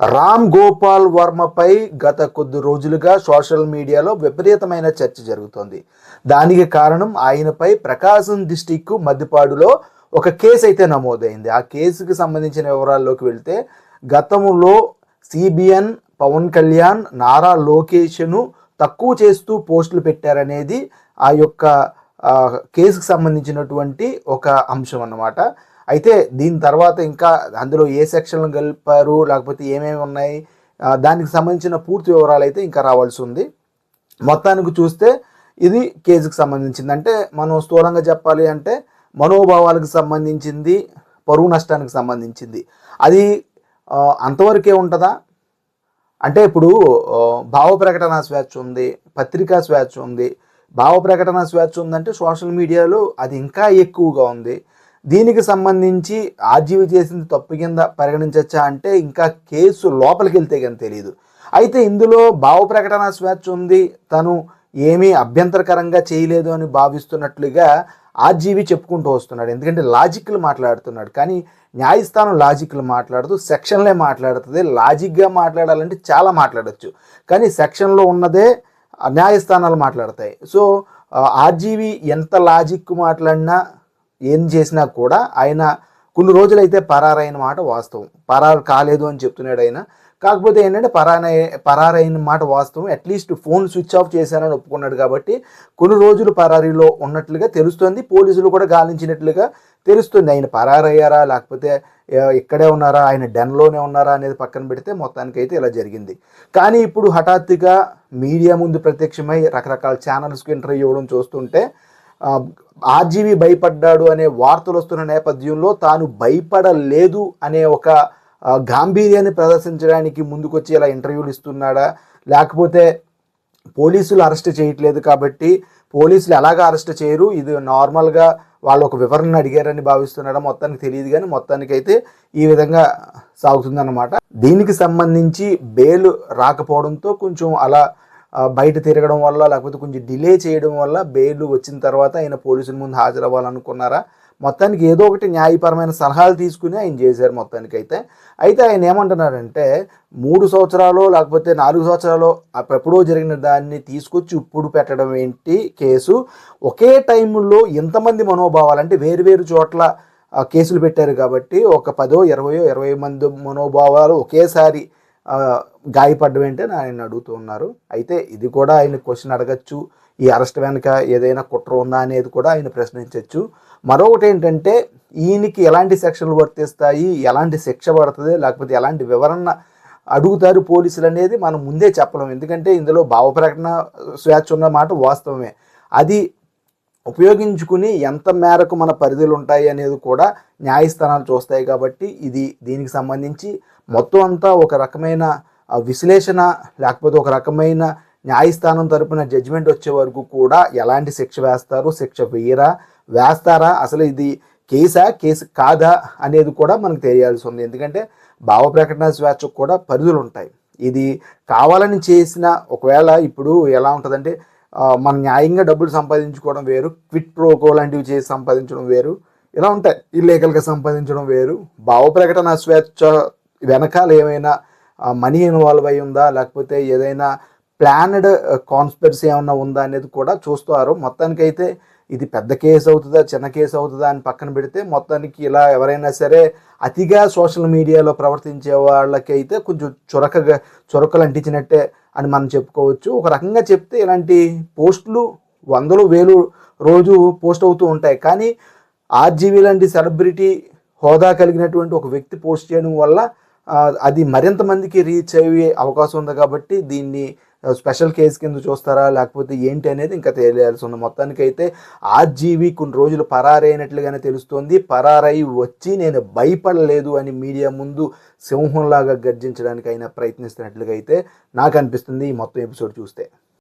రామ్ గోపాల్ వర్మపై గత కొద్ది రోజులుగా సోషల్ మీడియాలో విపరీతమైన చర్చ జరుగుతోంది. దానికి కారణం ఆయనపై ప్రకాశం డిస్టిక్ మద్దిపాడులో ఒక కేసు అయితే నమోదైంది. ఆ కేసుకి సంబంధించిన వివరాల్లోకి వెళ్తే గతంలో సిబిఎన్ పవన్ కళ్యాణ్ నారా లోకేష్ను తక్కువ చేస్తూ పోస్టులు పెట్టారనేది ఆ యొక్క కేసుకు సంబంధించినటువంటి ఒక అంశం అన్నమాట. అయితే దీని తర్వాత ఇంకా అందులో ఏ సెక్షన్లు కలిపారు లేకపోతే ఏమేమి ఉన్నాయి దానికి సంబంధించిన పూర్తి వివరాలు అయితే ఇంకా రావాల్సి ఉంది. మొత్తానికి చూస్తే ఇది కేసుకు సంబంధించింది. అంటే మనం స్థూలంగా చెప్పాలి అంటే మనోభావాలకు సంబంధించింది పరువు నష్టానికి సంబంధించింది. అది అంతవరకే ఉంటుందా? అంటే ఇప్పుడు భావ ప్రకటన స్వేచ్ఛ ఉంది పత్రికా స్వేచ్ఛ ఉంది భావ ప్రకటన స్వేచ్ఛ ఉందంటే సోషల్ మీడియాలో అది ఇంకా ఎక్కువగా ఉంది. దీనికి సంబంధించి ఆర్జీవి చేసింది తప్పు కింద పరిగణించచ్చా అంటే ఇంకా కేసు లోపలికి వెళ్తే కానీ తెలియదు అయితే ఇందులో భావ ప్రకటన స్వేచ్ఛ ఉంది. తను ఏమీ అభ్యంతరకరంగా చేయలేదు అని భావిస్తున్నట్లుగా ఆర్జీవి చెప్పుకుంటూ వస్తున్నాడు. ఎందుకంటే లాజిక్లు మాట్లాడుతున్నాడు. కానీ న్యాయస్థానం లాజిక్లు మాట్లాడుతూ సెక్షన్లే మాట్లాడుతుంది. లాజిక్గా మాట్లాడాలంటే చాలా మాట్లాడచ్చు. కానీ సెక్షన్లో ఉన్నదే న్యాయస్థానాలు మాట్లాడతాయి. సో ఆర్జీవి ఎంత లాజిక్ మాట్లాడినా ఏం చేసినా కూడా ఆయన కొన్ని రోజులైతే పరారైన మాట వాస్తవం. పరారు కాలేదు అని చెప్తున్నాడు ఆయన. కాకపోతే ఏంటంటే పరారై పరారైన మాట వాస్తవం. అట్లీస్ట్ ఫోన్ స్విచ్ ఆఫ్ చేశానని ఒప్పుకున్నాడు కాబట్టి కొన్ని రోజులు పరారీలో ఉన్నట్లుగా తెలుస్తుంది. పోలీసులు కూడా గాలించినట్లుగా తెలుస్తుంది. ఆయన పరారయ్యారా లేకపోతే ఇక్కడే ఉన్నారా ఆయన డెన్లోనే ఉన్నారా అనేది పక్కన పెడితే మొత్తానికైతే ఇలా జరిగింది. కానీ ఇప్పుడు హఠాత్తుగా మీడియా ముందు ప్రత్యక్షమై రకరకాల ఛానల్స్కి ఇంటర్వ్యూ ఇవ్వడం చూస్తుంటే ఆర్జీవి భయపడ్డాడు అనే వార్తలు వస్తున్న నేపథ్యంలో తాను భయపడలేదు అనే ఒక గాంభీర్యాన్ని ప్రదర్శించడానికి ముందుకొచ్చి ఇలా ఇంటర్వ్యూలు ఇస్తున్నాడా? లేకపోతే పోలీసులు అరెస్ట్ చేయట్లేదు కాబట్టి పోలీసులు ఎలాగ అరెస్ట్ చేయరు? ఇది నార్మల్గా వాళ్ళు ఒక వివరణ అడిగారని భావిస్తున్నాడా? మొత్తానికి తెలియదు కానీ మొత్తానికి అయితే ఈ విధంగా సాగుతుందన్నమాట. దీనికి సంబంధించి బెయిల్ రాకపోవడంతో కొంచెం అలా బయట తిరగడం వల్ల లేకపోతే కొంచెం డిలే చేయడం వల్ల బెయిల్ వచ్చిన తర్వాత ఆయన పోలీసుల ముందు హాజరవ్వాలనుకున్నారా? మొత్తానికి ఏదో ఒకటి న్యాయపరమైన సలహాలు తీసుకుని ఆయన చేశారు మొత్తానికి అయితే అయితే ఆయన ఏమంటున్నారంటే మూడు సంవత్సరాలు లేకపోతే నాలుగు సంవత్సరాలు ఎప్పుడో జరిగిన దాన్ని తీసుకొచ్చి ఇప్పుడు పెట్టడం ఏంటి కేసు? ఒకే టైంలో ఎంతమంది మనోభావాలు అంటే వేరు వేరు చోట్ల కేసులు పెట్టారు కాబట్టి ఒక పదో ఇరవయో ఇరవై మంది మనోభావాలు ఒకేసారి గాయపడ్డం ఏంటని ఆయన అడుగుతూ ఉన్నారు. అయితే ఇది కూడా ఆయన క్వశ్చన్ అడగచ్చు ఈ అరెస్ట్ వెనుక ఏదైనా కుట్ర ఉందా అనేది కూడా ఆయన ప్రశ్నించవచ్చు మరొకటి ఏంటంటే ఈయనకి ఎలాంటి సెక్షన్లు వర్తిస్తాయి ఎలాంటి శిక్ష పడుతుంది లేకపోతే ఎలాంటి వివరణ అడుగుతారు పోలీసులు అనేది మనం ముందే చెప్పలేము ఎందుకంటే ఇందులో భావ ప్రకటన స్వేచ్ఛ ఉన్న మాట వాస్తవమే. అది ఉపయోగించుకుని ఎంత మేరకు మన పరిధులు ఉంటాయి అనేది కూడా న్యాయస్థానాలు చూస్తాయి కాబట్టి ఇది దీనికి సంబంధించి మొత్తం అంతా ఒక రకమైన విశ్లేషణ లేకపోతే ఒక రకమైన న్యాయస్థానం తరపున జడ్జిమెంట్ వచ్చే వరకు కూడా ఎలాంటి శిక్ష వేస్తారు? శిక్ష వేయరా? వేస్తారా? అసలు ఇది కేసా? కేసు కాదా? అనేది కూడా మనకు తెలియాల్సి ఉంది. ఎందుకంటే భావ ప్రకటన స్వేచ్ఛకు కూడా పరిధులు ఉంటాయి ఇది కావాలని చేసిన ఒకవేళ ఇప్పుడు ఎలా ఉంటుందంటే మన మనం న్యాయంగా డబ్బులు సంపాదించుకోవడం వేరు క్విట్ ప్రోకో లాంటివి చేసి సంపాదించడం వేరు ఇలా ఉంటాయి. ఇల్లీగల్గా సంపాదించడం వేరు భావ ప్రకటన స్వేచ్ఛ వెనకాల ఏమైనా మనీ ఇన్వాల్వ్ అయి ఉందా? లేకపోతే ఏదైనా ప్లానడ్ కాన్స్పెరసీ ఏమైనా ఉందా అనేది కూడా చూస్తారు మొత్తానికైతే ఇది పెద్ద కేసు అవుతుందా చిన్న కేసు అవుతుందా అని పక్కన పెడితే మొత్తానికి ఇలా ఎవరైనా సరే అతిగా సోషల్ మీడియాలో ప్రవర్తించే వాళ్ళకైతే కొంచెం చురకగా చురకలు అంటించినట్టే అని మనం చెప్పుకోవచ్చు. ఒక రకంగా చెప్తే ఇలాంటి పోస్టులు వందలు వేలు రోజు పోస్ట్ అవుతూ ఉంటాయి. కానీ ఆర్జీవీ లాంటి సెలబ్రిటీ హోదా కలిగినటువంటి ఒక వ్యక్తి పోస్ట్ చేయడం వల్ల అది మరింత మందికి రీచ్ అయ్యే అవకాశం ఉంది కాబట్టి దీన్ని స్పెషల్ కేసు కింద చూస్తారా? లేకపోతే ఏంటి అనేది ఇంకా తెలియాల్సి ఉంది. మొత్తానికైతే ఆర్జీవి కొన్ని రోజులు పరారైనట్లుగానే తెలుస్తోంది. పరారై వచ్చి నేను భయపడలేదు అని మీడియా ముందు సింహంలాగా గర్జించడానికి అయినా ప్రయత్నిస్తున్నట్లుగా అయితే నాకు అనిపిస్తుంది ఈ మొత్తం ఎపిసోడ్ చూస్తే.